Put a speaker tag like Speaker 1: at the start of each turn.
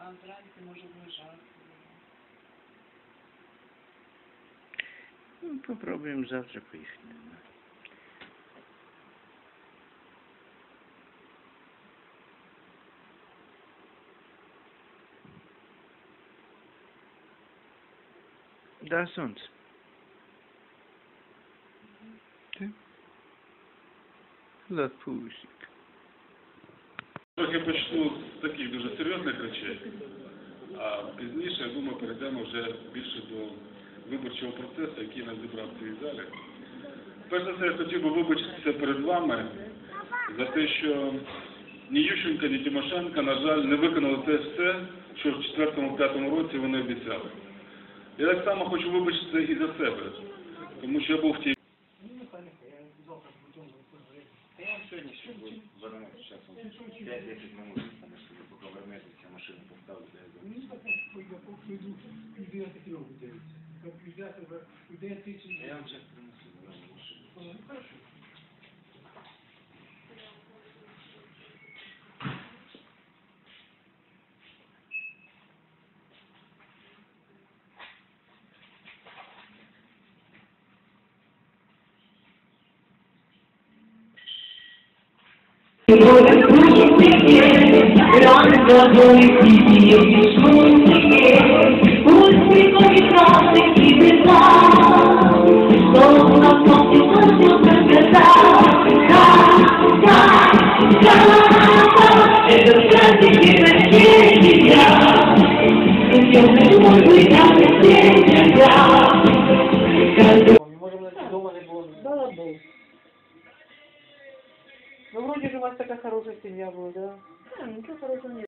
Speaker 1: Andranty może wyżar. No,
Speaker 2: popróbujemy zawsze pyszny. No. Da sunt. Mhm. Ty? Love.
Speaker 3: Трохи почну з таких дуже серйозних речей, а пізніше, я думаю, перейдемо вже більше до виборчого процесу, який нас зібрав в цій залі. Перш за все, я хотів би вибачитися перед вами за те, що ні Ющенко, ні Тимошенко, на жаль, не виконали те все, що в 4-5 році вони обіцяли. Я так само хочу вибачитися і за себе, тому що я був в тій
Speaker 4: де я
Speaker 5: Мені так пойду, пойду, людей такі роблять дивиться. Як людей тебе, людей тисячі.
Speaker 4: Я вам зараз принесу
Speaker 6: Може, мене вдома не було. Да, був. Ну, вроде же у вас такая хорошая семья была, да?
Speaker 1: А, нічого хорошого не